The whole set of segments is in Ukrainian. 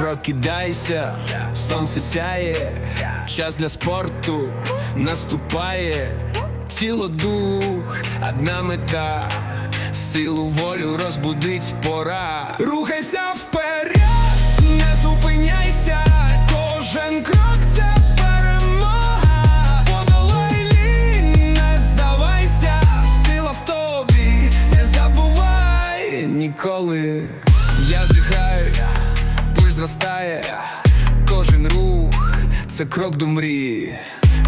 прокидайся, сонце сяє, час для спорту наступає, тіло дух, одна мета, силу волю розбудить пора. Рухайся вперед, не зупиняйся, кожен крок це перемога. Подолай лінь, не здавайся, сила в тобі, не забувай ніколи. Я зіграю, пульс зростає, кожен рух це крок до мрії.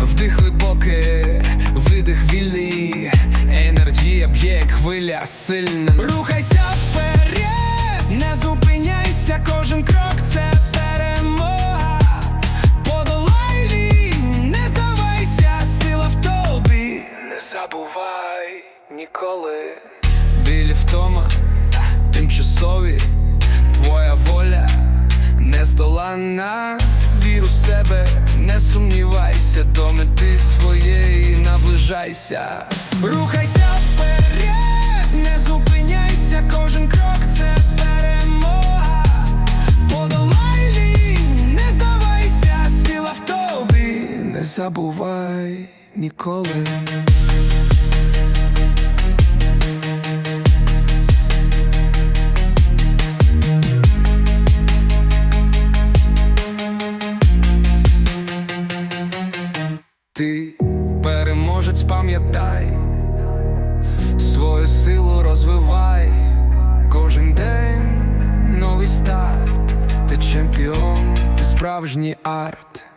Вдих глибокий, видих вільний, енергія б'є, як хвиля сильна. Рухайся вперед, не зупиняйся, кожен крок це перемога. Подолай не здавайся, сила в тобі. Не забувай ніколи. Білі втома, тимчасові, нездоланна. Вір у себе, не сумнівайся, до мети своєї наближайся. Рухайся вперед, не зупиняйся, кожен крок це перемога. Подолай лінь, не здавайся, сила в тобі, не забувай ніколи. Ти переможець, пам'ятай, свою силу розвивай, кожен день новий старт, ти чемпіон, ти справжній арт.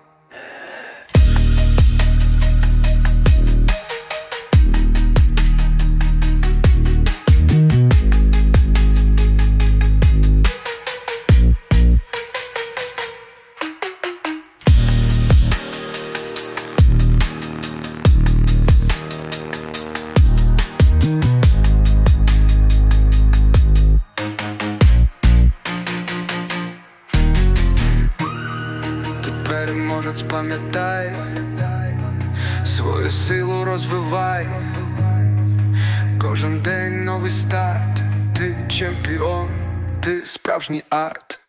Переможець, пам'ятай, свою силу розвивай, кожен день новий старт, ти чемпіон, ти справжній арт.